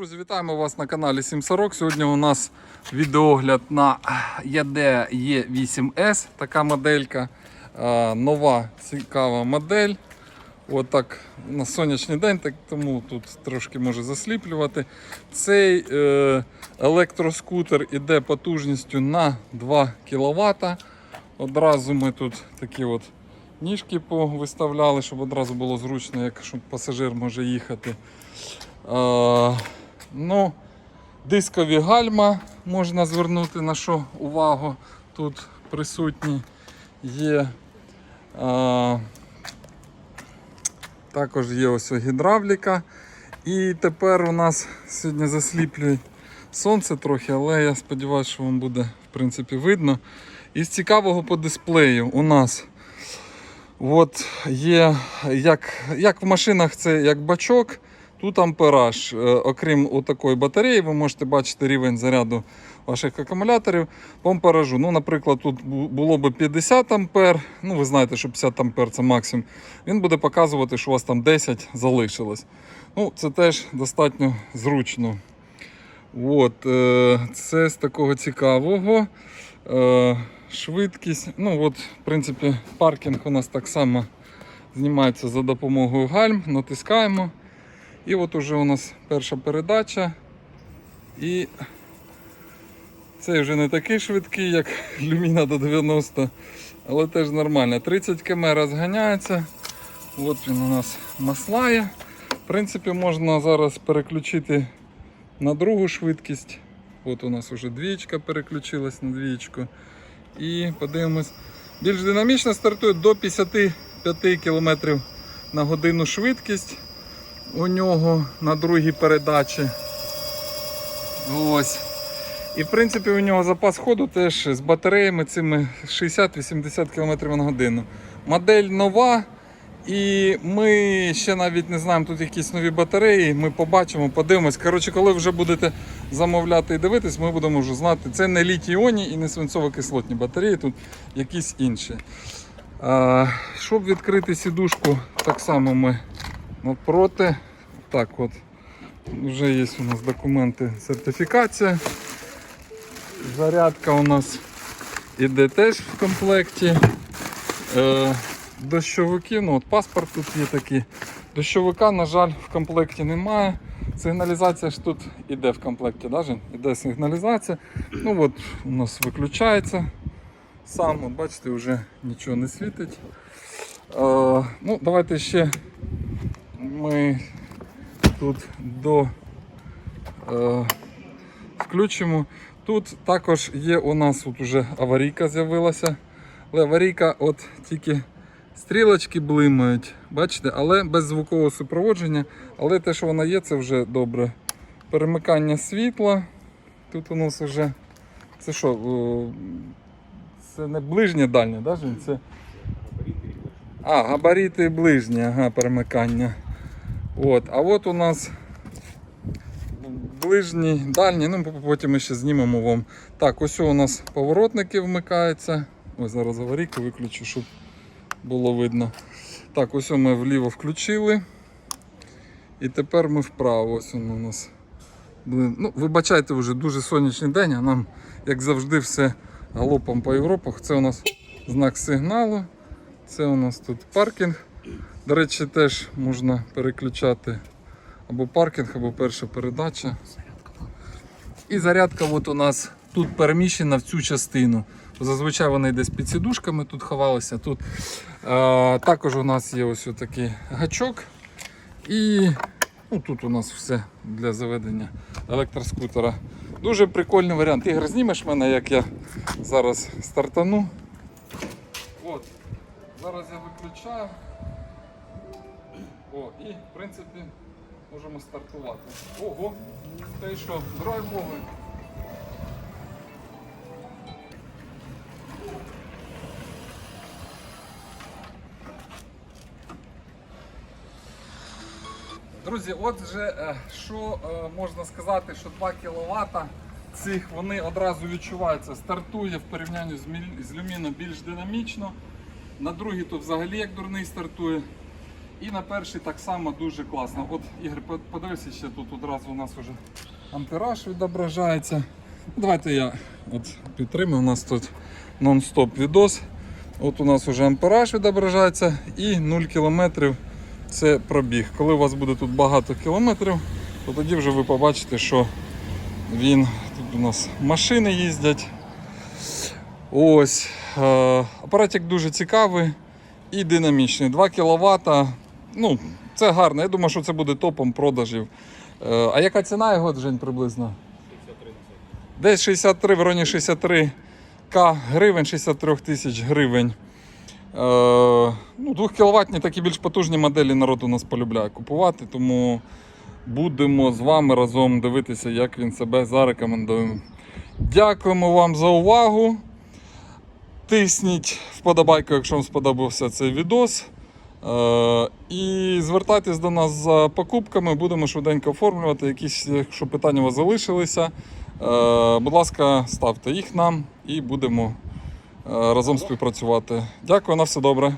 Друзі, вітаємо вас на каналі 740. Сьогодні у нас відеогляд на ЯД Е8S. Така моделька. Нова цікава модель. Отак на сонячний день, так тому тут трошки може засліплювати. Цей е, електроскутер іде потужністю на 2 кВт. Одразу ми тут такі от ніжки повиставляли, щоб одразу було зручно, якщо пасажир може їхати. Ну, дискові гальма можна звернути на що увагу. Тут присутні є. Е, також є ось гідравліка. І тепер у нас сьогодні засліплює сонце трохи, але я сподіваюся, що вам буде в принципі видно. Із цікавого по дисплею у нас от є, як, як в машинах, це як бачок. Тут ампераж. Е, Окрім такої батареї, ви можете бачити рівень заряду ваших акумуляторів по амперажу. Ну, наприклад, тут було б 50 ампер. Ну, ви знаєте, що 50 ампер це максимум. Він буде показувати, що у вас там 10 залишилось. Ну, це теж достатньо зручно. От, е, це з такого цікавого. Е, швидкість. Ну, от, в принципі, паркінг у нас так само знімається за допомогою гальм. Натискаємо. І от уже у нас перша передача. І цей вже не такий швидкий, як люміна до 90, але теж нормально. 30 км розганяється. От він у нас маслає. В принципі, можна зараз переключити на другу швидкість. От у нас вже двічка переключилась на двічку. І подивимось. Більш динамічно стартує до 55 км на годину швидкість у нього на другій передачі. Ось. І в принципі у нього запас ходу теж з батареями цими 60-80 км на годину. Модель нова. І ми ще навіть не знаємо, тут якісь нові батареї. Ми побачимо, подивимось. Коротше, коли вже будете замовляти і дивитись, ми будемо вже знати. Це не літій-іонні і не свинцово-кислотні батареї, тут якісь інші. Щоб відкрити сідушку, так само ми навпроти. Так от. Вже є у нас документи сертифікація. Зарядка у нас іде теж в комплекті. Е, дощовики, ну от паспорт тут є такий. Дощовика, на жаль, в комплекті немає. Сигналізація ж тут іде в комплекті, да, Жень? іде сигналізація. Ну от у нас виключається сам, от бачите, вже нічого не світить. Е, ну, давайте ще ми тут до е, включимо. Тут також є у нас от уже аварійка з'явилася. Але аварійка от тільки стрілочки блимають, бачите, але без звукового супроводження. Але те, що вона є, це вже добре. Перемикання світла. Тут у нас вже. Це що? Це не ближнє дальнє, да? Це... А, габаріти ближні, ага, перемикання. От. А от у нас ближній, дальній, ну потім ми ще знімемо вам. Так, ось у нас поворотники вмикаються. Ось зараз аварійку виключу, щоб було видно. Так, ось ми вліво включили. І тепер ми вправо. Ось він у нас. Ну, вибачайте вже дуже сонячний день, а нам, як завжди, все галопом по Європах. Це у нас знак сигналу. Це у нас тут паркінг. До речі, теж можна переключати або паркінг, або перша передача. І зарядка от у нас тут переміщена в цю частину. Зазвичай вони десь під сідушками тут ховалися. Тут е, також у нас є ось такий гачок. І ну, тут у нас все для заведення електроскутера. Дуже прикольний варіант. Ігор, знімеш мене, як я зараз стартану. От. Зараз я виключаю. О, і в принципі можемо стартувати. Ого, те що, драйвовий. Друзі, отже, е, що е, можна сказати, що 2 кВт цих вони одразу відчуваються. Стартує в порівнянні з, міль- з люміно більш динамічно. На другий тут взагалі як дурний стартує. І на перший так само дуже класно. От, Ігор, по- подивися, ще тут одразу у нас вже ампераж відображається. Давайте я от підтримую. У нас тут нон-стоп відос. От у нас вже ампераж відображається і 0 кілометрів це пробіг. Коли у вас буде тут багато кілометрів, то тоді вже ви побачите, що він тут у нас машини їздять. Ось. Е, апаратик дуже цікавий і динамічний. 2 кВт. Ну, це гарно. Я думаю, що це буде топом продажів. Е, а яка ціна його, Жень, приблизно? Десь 63, в районі 63 к гривень, 63 тисяч гривень. Е, ну, 2 кВт такі більш потужні моделі народ у нас полюбляє купувати, тому будемо з вами разом дивитися, як він себе зарекомендує. Дякуємо вам за увагу. Тисніть вподобайку, якщо вам сподобався цей відос. Е, і звертайтесь до нас за покупками, будемо швиденько оформлювати. Якісь, якщо питання у вас залишилися, е, будь ласка, ставте їх нам і будемо е, разом співпрацювати. Дякую, на все добре.